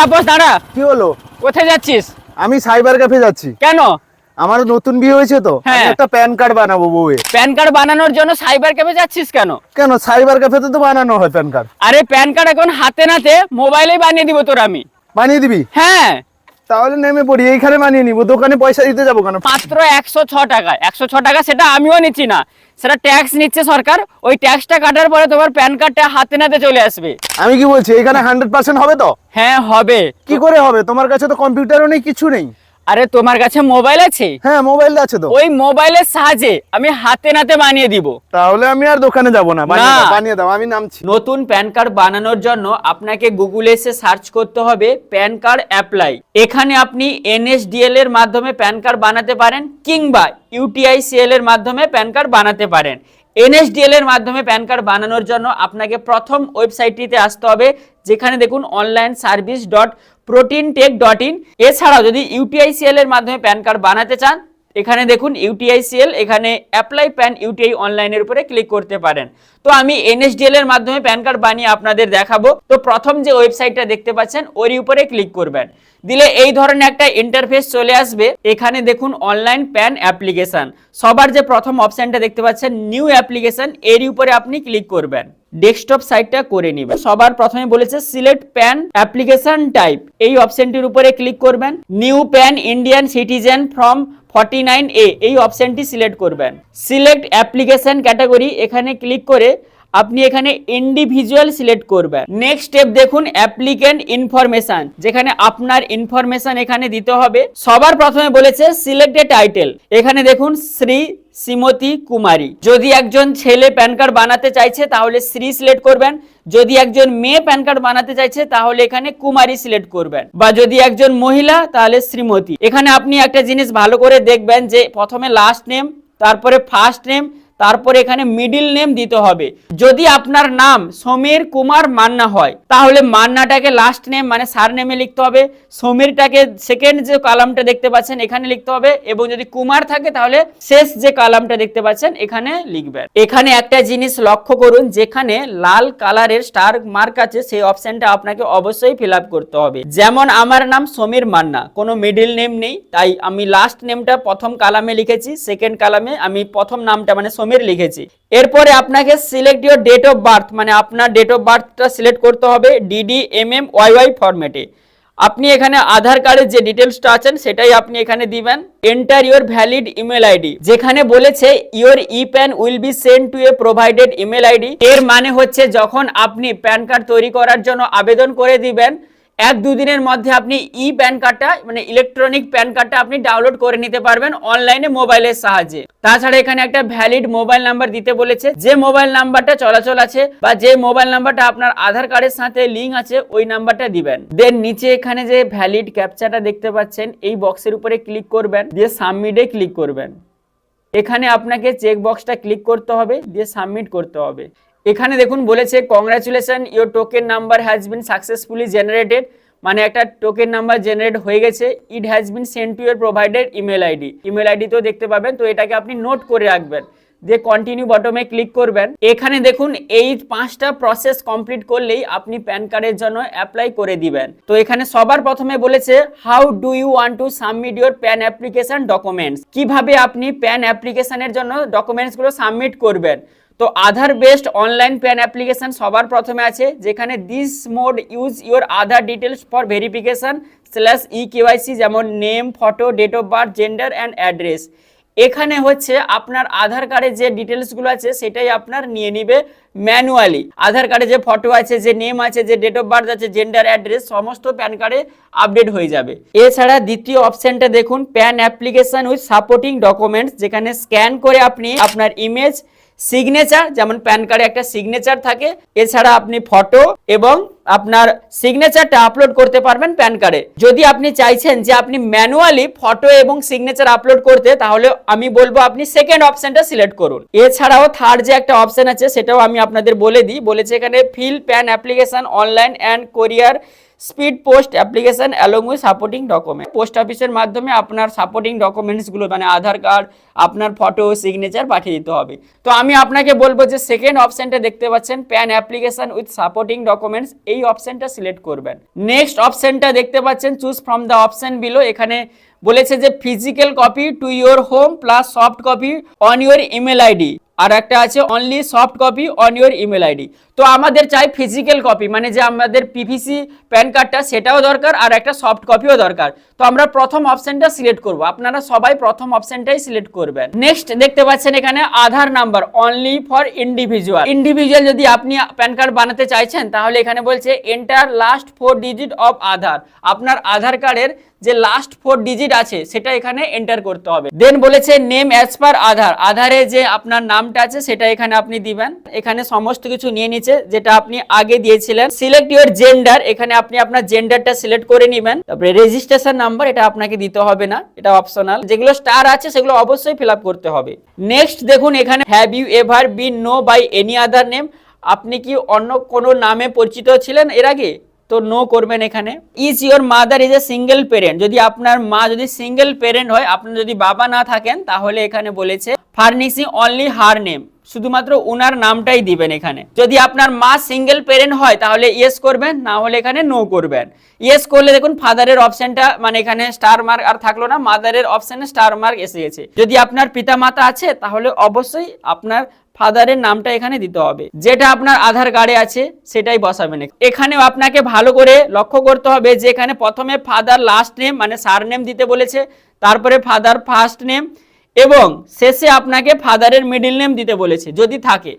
তাপস দাঁড়া। কি হলো? কোথায় যাচ্ছিস? আমি সাইবার ক্যাফে যাচ্ছি। কেন? আমার নতুন বিয়ে হয়েছে তো আমি হ্যাঁ। একটা প্যান কার্ড বানাবো বউয়ে। প্যান কার্ড বানানোর জন্য সাইবার ক্যাফে যাচ্ছিস কেন? কেন? সাইবার ক্যাফেতে তো বানানো হয় প্যান কার্ড। আরে প্যান কার্ড এখন হাতে নাতে মোবাইলেই বানিয়ে দিব তোর আমি। বানিয়ে দিবি? হ্যাঁ। তাহলে নেমে পড়ি এইখানে মানিয়ে নিবো। দোকানে পয়সা দিতে যাব কেন? মাত্র একশো ছ টাকা। একশো ছ টাকা সেটা আমিও নিচ্ছি না। সেটা ট্যাক্স নিচ্ছে সরকার। ওই ট্যাক্সটা কাটার পরে তোমার প্যান কার্ডটা হাতে নাতে চলে আসবে। আমি কি বলছি এখানে হান্ড্রেড পার্সেন্ট হবে তো? হ্যাঁ হবে। কি করে হবে? তোমার কাছে তো কম্পিউটারও নেই কিছু নেই। আরে তোমার কাছে মোবাইল আছে? হ্যাঁ মোবাইল আছে তো। ওই মোবাইলের সাহায্যে আমি হাতে নাতে বানিয়ে দিব। তাহলে আমি আর দোকানে যাব না। বানিয়ে দাও আমি নামছি। নতুন প্যান কার্ড বানানোর জন্য আপনাকে গুগলে এসে সার্চ করতে হবে প্যান কার্ড অ্যাপ্লাই। এখানে আপনি এনএসডিএল এর মাধ্যমে প্যান কার্ড বানাতে পারেন কিংবা ইউটিআইসিএল এর মাধ্যমে প্যান কার্ড বানাতে পারেন। এনএসডিএল এর মাধ্যমে প্যান কার্ড বানানোর জন্য আপনাকে প্রথম ওয়েবসাইটটিতে আসতে হবে, যেখানে দেখুন online service dot protean tech dot in এছাড়াও যদি ইউটিআইসিএল এর মাধ্যমে প্যান কার্ড বানাতে চান, এখানে দেখুন ইউটিআইসিএল এখানে অ্যাপ্লাই প্যান ইউটিআই অনলাইনের উপরে ক্লিক করতে পারেন। তো আমি এনএসডিএল এর মাধ্যমে প্যান কার্ড বানিয়ে আপনাদের দেখাবো। তো প্রথম যে ওয়েবসাইটটা দেখতে পাচ্ছেন, ওরই উপরে ক্লিক করবেন। দিলে এই ধরনের একটা ইন্টারফেস চলে আসবে। এখানে দেখুন অনলাইন প্যান অ্যাপ্লিকেশন সবার যে প্রথম অপশনটা দেখতে পাচ্ছেন নিউ অ্যাপ্লিকেশন এরই উপরে আপনি ক্লিক করবেন। ডেস্কটপ সাইটটা করে নেবেন। সবার প্রথমে বলেছে সিলেক্ট প্যান অ্যাপ্লিকেশন টাইপ এই অপশনটির উপরে ক্লিক করবেন। New PAN Indian citizen form forty nine A এই অপশনটি সিলেক্ট করবেন। সিলেক্ট অ্যাপ্লিকেশন ক্যাটাগরি এখানে ক্লিক করে আপনি এখানে ইন্ডিভিজুয়াল সিলেক্ট করবেন। নেক্সট স্টেপ দেখুন অ্যাপ্লিকেন্ট ইনফরমেশন যেখানে আপনার ইনফরমেশন এখানে দিতে হবে। সবার প্রথমে বলেছে সিলেক্ট এ টাইটেল এখানে দেখুন শ্রী শ্রীমতী কুমারী। যদি একজন ছেলে প্যান কার্ড বানাতে চাইছে, তাহলে শ্রী সিলেক্ট করবেন। যদি একজন মেয়ে প্যান কার্ড বানাতে চাইছে, তাহলে এখানে কুমারী সিলেক্ট করবেন। বা যদি একজন মহিলা, তাহলে শ্রীমতী। এখানে আপনি একটা জিনিস ভালো করে দেখবেন যে প্রথমে লাস্ট নেম তারপরে ফার্স্ট নেম তারপরে এখানে মিডিল নেম দিতে হবে। যদি আপনার নাম সমীর কুমার মান্না হয়, তাহলে মান্নাটাকে লাস্ট নেম মানে সার নেমে লিখতে হবে। সমীরটাকে সেকেন্ড যে কালামটা দেখতে পাচ্ছেন, এখানে লিখতে হবে। এবং যদি কুমার থাকে, তাহলে শেষ যে কালামটা দেখতে পাচ্ছেন, এখানে লিখবেন। এখানে একটা জিনিস লক্ষ্য করুন, যেখানে লাল কালারের স্টার মার্ক আছে, সেই অপশনটা আপনাকে অবশ্যই ফিল করতে হবে। যেমন আমার নাম সমীর মান্না, কোনো মিডিল নেম নেই, তাই আমি লাস্ট নেমটা প্রথম কালামে লিখেছি সেকেন্ড কালামে আমি প্রথম নামটা মানে সমীর লিখেছি। এরপরে আপনাকে select your date of birth মানে আপনার ডেট অফ বার্থটা সিলেক্ট করতে হবে DD M M Y Y ফরম্যাটে আপনি এখানে আধার কার্ডের যে ডিটেলসটা আছেন, সেটাই আপনি এখানে দিবেন। Enter your valid email ID যেখানে বলেছে your e PAN will be send to a provided email ID এর মানে হচ্ছে যখন আপনি প্যান কার্ড তৈরি করার জন্য আবেদন করে দিবেন এক দুদিনের মধ্যে আপনি ই প্যান কার্ডটা মানে ইলেকট্রনিক প্যান কার্ডটা আপনি ডাউনলোড করে নিতে পারবেন অনলাইনে মোবাইলের সাহায্যে। তাছাড়া এখানে একটা ভ্যালিড মোবাইল নাম্বার দিতে বলেছে। যে মোবাইল নাম্বারটা চলাচল আছে বা যে মোবাইল নাম্বারটা আপনার আধার কার্ডের সাথে লিঙ্ক আছে, ওই নাম্বারটা দিবেন। দেন নিচে এখানে যে ভ্যালিড ক্যাপচাটা দেখতে পাচ্ছেন, এই বক্সের উপরে ক্লিক করবেন, দিয়ে সাবমিটে ক্লিক করবেন। এখানে আপনাকে চেক বক্সটা ক্লিক করতে হবে, দিয়ে সাবমিট করতে হবে। এখানে দেখুন বলেছে congratulation your token number has been successfully generated মানে একটা টোকেন নাম্বার জেনারেট হয়ে গেছে it has been send to your provided email ID email আইডিতেও দেখতে পাবেন, তো এটাকে আপনি নোট করে রাখবেন, দিয়ে কন্টিনিউ বটমে ক্লিক করবেন। এখানে দেখুন, এই পাঁচটা প্রসেস কমপ্লিট করলেই আপনি প্যান কার্ডের জন্য অ্যাপ্লাই করে দিবেন। তো এখানে সবার প্রথমে বলেছে how do you want to submit your PAN application documents কীভাবে আপনি প্যান অ্যাপ্লিকেশনের জন্য ডকুমেন্টসগুলো সাবমিট করবেন? তো Aadhaar based online PAN application সবার প্রথমে আছে, যেখানে this mode use your Aadhaar details for verification slash e KYC যেমন name photo date of birth gender and address এখানে হচ্ছে আপনার আধার কার্ডের যে ডিটেলসগুলো আছে, সেটাই আপনার নিয়ে নিবে ম্যানুয়ালি আধার কার্ডে যে ফটো আছে, যে নেম আছে, যে ডেট অফ বার্থ আছে জেন্ডার অ্যাড্রেস সমস্ত প্যান কার্ডে আপডেট হয়ে যাবে। এছাড়া দ্বিতীয় অপশনটা দেখুন PAN application with supporting documents যেখানে স্ক্যান করে আপনি আপনার ইমেজ সিগনেচার যেমন প্যান কার্ডে একটা সিগনেচার থাকে, এছাড়া আপনি ফটো এবং আপনার সিগনেচারটা আপলোড করতে পারবেন প্যান কার্ডে যদি আপনি চাইছেন যে আপনি ম্যানুয়ালি ফটো এবং সিগনেচার আপলোড করতে, তাহলে আমি বলব আপনি সেকেন্ড অপশনটা সিলেক্ট করুন। এছাড়াও থার্ড যে একটা অপশন আছে, সেটাও আমি আপনাদের বলে দিই। বলেছে এখানে fill PAN application online and courier speed post application along with supporting document. Post অফিসের মাধ্যমে আপনার সাপোর্টিং ডকুমেন্টসগুলো মানে আধার কার্ড, আপনার ফটো, সিগনেচার পাঠিয়ে দিতে হবে। তো আমি আপনাকে বলব যে সেকেন্ড অপশনটা দেখতে পাচ্ছেন PAN application with supporting documents এই অপশনটা সিলেক্ট করবেন। নেক্সট অপশনটা দেখতে পাচ্ছেন choose from the option below এখানে বলেছে যে physical copy to your home plus soft copy on your email ID আর একটা আছে only soft copy on your email ID তো আমাদের চাই ফিজিক্যাল কপি মানে যে আমাদের পিভিসি প্যান কার্ডটা সেটাও দরকার আর একটা সফট কপিও দরকার। তো আমরা প্রথম অপশনটা সিলেক্ট করব। আপনারা সবাই প্রথম অপশনটাই সিলেক্ট করবেন। নেক্সট দেখতে পাচ্ছেন এখানে Aadhaar number only for individual individual যদি আপনি প্যান কার্ড বানাতে চাইছেন, তাহলে এখানে বলছে enter last four digit of Aadhaar. আপনার আধার কার্ডের যে লাস্ট ফোর ডিজিট আছে, সেটা এখানে এন্টার করতে হবে। দেন বলেছে নেম অ্যাজ পার আধার। আধারে যে আপনার নামটা আছে, সেটা এখানে আপনি দিবেন। এখানে সমস্ত কিছু নিয়ে নিচ্ছে যেটা আপনি আগে দিয়েছিলেন। সিলেক্ট ইউর জেন্ডার এখানে আপনি আপনার জেন্ডারটা সিলেক্ট করে নেবেন। তারপরে রেজিস্ট্রেশন নাম্বার এটা আপনাকে দিতে হবে না, এটা অপশনাল যেগুলো স্টার আছে, সেগুলো অবশ্যই ফিল করতে হবে। নেক্সট দেখুন এখানে have you ever been known by any other name আপনি কি অন্য কোনো নামে পরিচিত ছিলেন এর আগে? তো নো করবেন এখানে। Is your mother is a single parent যদি আপনার মা যদি সিঙ্গেল পেরেন্ট হয়, আপনার যদি বাবা না থাকেন, তাহলে এখানে বলেছে ফার্নিসিং অনলি হার নেম শুধুমাত্র উনার নামটাই দিবেন এখানে। যদি আপনার মা সিঙ্গেল পেরেন্ট হয়, তাহলে ইয়েস করবেন, না হলে এখানে নো করবেন। ইয়েস করলে দেখুন ফাদারের অপশনটা মানে এখানে স্টার মার্ক আর থাকল না মাদারের অপশনে স্টার মার্ক এসে গেছে। যদি আপনার পিতা মাতা আছে, তাহলে অবশ্যই আপনার ফাদারের নামটা এখানে দিতে হবে। যেটা আপনার আধার কার্ডে আছে, সেটাই বসাবেন। এখানেও আপনাকে ভালো করে লক্ষ্য করতে হবে যে এখানে প্রথমে ফাদার লাস্ট নেম মানে সার নেম দিতে বলেছে, তারপরে ফাদার ফার্স্ট নেম এবং শেষে আপনাকে ফাদারের মিডিল নেম দিতে বলেছে, যদি থাকে।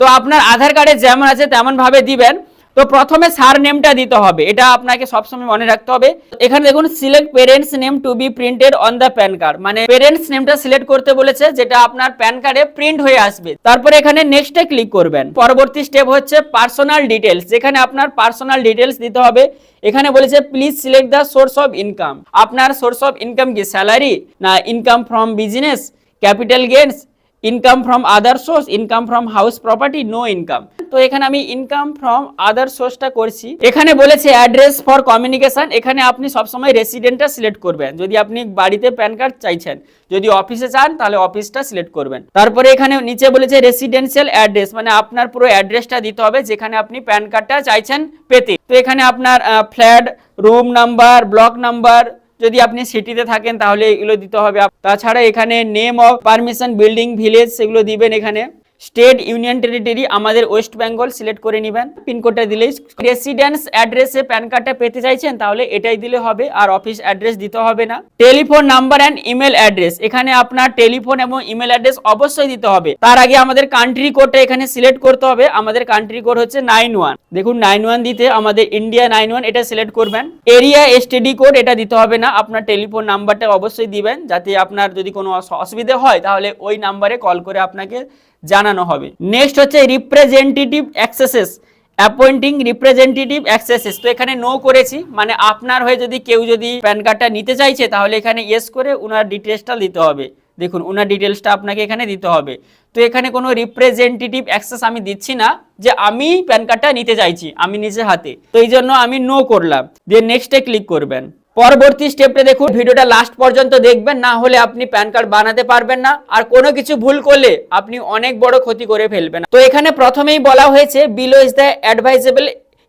তো আপনার আধার কার্ডে যেমন আছে তেমনভাবে দিবেন। তো প্রথমে সার নেমটা দিতে হবে। এটা আপনাকে সবসময় মনে রাখতে হবে। এখানে দেখুন select parents name to be printed on the PAN card মানে পেরেন্টস নেমটা সিলেক্ট করতে বলেছে, যেটা আপনার প্যান কার্ডে প্রিন্ট হয়ে আসবে। তারপরে এখানে নেক্সটে ক্লিক করবেন। পরবর্তী স্টেপ হচ্ছে পার্সোনাল ডিটেলস যেখানে আপনার পার্সোনাল ডিটেলস দিতে হবে। এখানে বলেছে please select the source of income আপনার সোর্স অফ ইনকাম কি? স্যালারি না income from business capital gains income from other source income from house property no income তো এখানে আমি ইনকাম ফ্রম আদার সোর্সটা করছি। এখানে বলেছে অ্যাড্রেস ফর কমিউনিকেশন এখানে আপনি সবসময় রেসিডেন্টটা সিলেক্ট করবেন। যদি আপনি বাড়িতে প্যান কার্ড চাইছেন, যদি অফিসে চান, তাহলে অফিসটা সিলেক্ট করবেন। তারপরে এখানে নিচে বলেছে রেসিডেন্সিয়াল অ্যাড্রেস মানে আপনার পুরো অ্যাড্রেসটা দিতে হবে, যেখানে আপনি প্যান কার্ডটা চাইছেন পেতে। তো এখানে আপনার flat room number block number যদি আপনি সিটিতে থাকেন, তাহলে এগুলো দিতে হবে। তাছাড়া এখানে name of permission building village সেগুলো দিবেন এখানে। স্টেট ইউনিয়ন টেরিটরি আমাদের ওয়েস্ট বেঙ্গল সিলেক্ট করে নেবেন। পিনকোডটা দিলেই রেসিডেন্স অ্যাড্রেসে প্যান কার্ডটা পেতে চাইছেন, তাহলে এটাই দিলে হবে আর অফিস অ্যাড্রেস দিতে হবে না। Telephone number and email address, এখানে আপনার টেলিফোন এবং ইমেল অ্যাড্রেস অবশ্যই দিতে হবে। তার আগে আমাদের কান্ট্রি কোডটা এখানে সিলেক্ট করতে হবে, আমাদের কান্ট্রি কোড হচ্ছে নাইন ওয়ান দেখুন নাইন ওয়ান দিতে আমাদের ইন্ডিয়া নাইন ওয়ান এটা সিলেক্ট করবেন। এরিয়া এসটিডি কোড এটা দিতে হবে না, আপনার টেলিফোন নাম্বারটা অবশ্যই দিবেন, যাতে আপনার যদি কোনো অস- অসুবিধা হয়, তাহলে ওই নাম্বারে কল করে আপনাকে জানানো হবে। নেক্সট হচ্ছে representative accesses appointing representative accesses তো এখানে নো করেছি মানে আপনার হয়ে যদি কেউ যদি প্যান কার্ডটা নিতে চাইছে, তাহলে এখানে ইয়েস করে ওনার ডিটেলসটা দিতে হবে। দেখুন ওনার ডিটেলসটা আপনাকে এখানে দিতে হবে। তো এখানে কোনো রিপ্রেজেন্টেটিভ অ্যাক্সেস আমি দিচ্ছি না, যে আমি প্যান কার্ডটা নিতে চাইছি, আমি নিজে হাতে। তো এই জন্য আমি নো করলাম। দিয়ে নেক্সটে ক্লিক করবেন। পরবর্তী স্টেপটা দেখুন। ভিডিওটা লাস্ট পর্যন্ত দেখবেন, না হলে আপনি প্যান কার্ড বানাতে পারবেন না। আর কোনো কিছু ভুল করলে আপনি অনেক বড় ক্ষতি করে ফেলবেন তো এখানে প্রথমেই বলা হয়েছে below is the advisable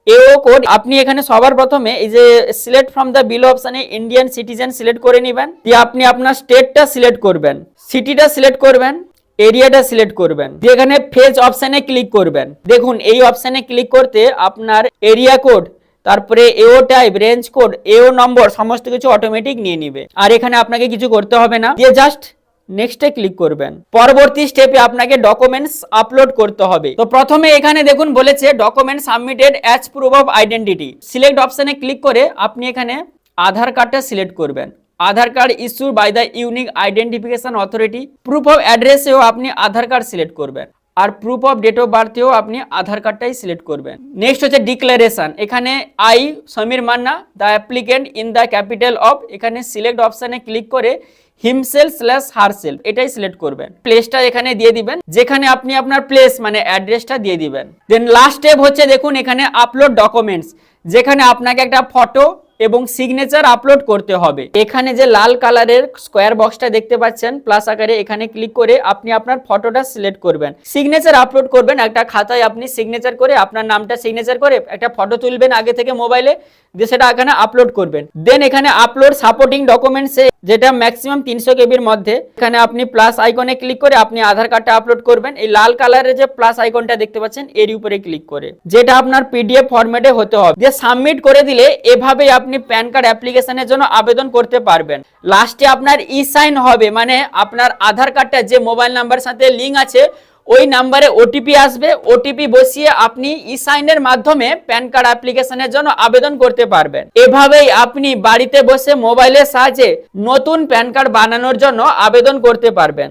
AO code আপনি এখানে সবার প্রথমে এই যে সিলেক্ট ফ্রম দ্য বিলো অপশানে ইন্ডিয়ান সিটিজেন সিলেক্ট করে নেবেন। দিয়ে আপনি আপনার স্টেটটা সিলেক্ট করবেন। সিটিটা সিলেক্ট করবেন। এরিয়াটা সিলেক্ট করবেন। এখানে ফেজ অপশানে ক্লিক করবেন। দেখুন, এই অপশানে ক্লিক করতে আপনার এরিয়া কোড তারপরে এও টাইপ রেঞ্জ কোড এও নম্বর সমস্ত কিছু অটোমেটিক নিয়ে নিবে। আর এখানে আপনাকে কিছু করতে হবে না। দিয়ে জাস্ট নেক্সটে ক্লিক করবেন। পরবর্তী স্টেপে আপনাকে ডকুমেন্টস আপলোড করতে হবে। তো প্রথমে এখানে দেখুন বলেছে document submitted as proof of identity select অপশনে ক্লিক করে আপনি এখানে আধার কার্ডটা সিলেক্ট করবেন। Aadhaar card issue by the unique identification authority proof of অ্যাড্রেসেও আপনি আধার কার্ড সিলেক্ট করবেন। আর প্রুফ অফ ডেট অফ বার্থেও আপনি আধার কার্ডটাই সিলেক্ট করবেন। নেক্সট হচ্ছে ডিক্লারেশন এখানে I Samir Manna the applicant in the capital of এখানে সিলেক্ট অপশানে ক্লিক করে হিমসেল স্ল্যাশ হারসেল এটাই সিলেক্ট করবেন। প্লেসটা এখানে দিয়ে দিবেন, যেখানে আপনি আপনার প্লেস মানে অ্যাড্রেসটা দিয়ে দিবেন। দেন লাস্ট স্টেপ হচ্ছে দেখুন এখানে আপলোড ডকুমেন্টস যেখানে আপনাকে একটা ফটো এবং সিগনেচার আপলোড করতে হবে। এখানে যে লাল কালারের স্কোয়ার বক্সটা দেখতে পাচ্ছেন প্লাস আকারে এখানে ক্লিক করে আপনি আপনার ফটোটা সিলেক্ট করবেন। সিগনেচার আপলোড করবেন, একটা খাতায় আপনি সিগনেচার করে আপনার নামটা সিগনেচার করে একটা ফটো তুলবেন আগে থেকে মোবাইলে দিয়ে সেটা এখানে আপলোড করবেন। দেন এখানে আপলোড সাপোর্টিং ডকুমেন্টসে যেটা ম্যাক্সিমাম তিনশো কেবির মধ্যে। এখানে আপনি প্লাস আইকনে ক্লিক করে আপনি আধার কার্ডটা আপলোড করবেন। এই লাল কালারের যে প্লাস আইকনটা দেখতে পাচ্ছেন, এর উপরে ক্লিক করে। যেটা আপনার পিডিএফ ফরম্যাটে হতে হবে। যে সাবমিট করে দিলে এভাবেই আপনি প্যান কার্ড অ্যাপ্লিকেশনের জন্য আবেদন করতে পারবেন। লাস্টে আপনার ই সাইন হবে মানে আপনার আধার কার্ডটা যে মোবাইল নাম্বার সাথে লিঙ্ক আছে ওই নাম্বারে ওটিপি আসবে ওটিপি বসিয়ে আপনি ই সাইনের মাধ্যমে প্যান কার্ড অ্যাপ্লিকেশনের জন্য আবেদন করতে পারবেন। এভাবেই আপনি বাড়িতে বসে মোবাইলের সাহায্যে নতুন প্যান কার্ড বানানোর জন্য আবেদন করতে পারবেন।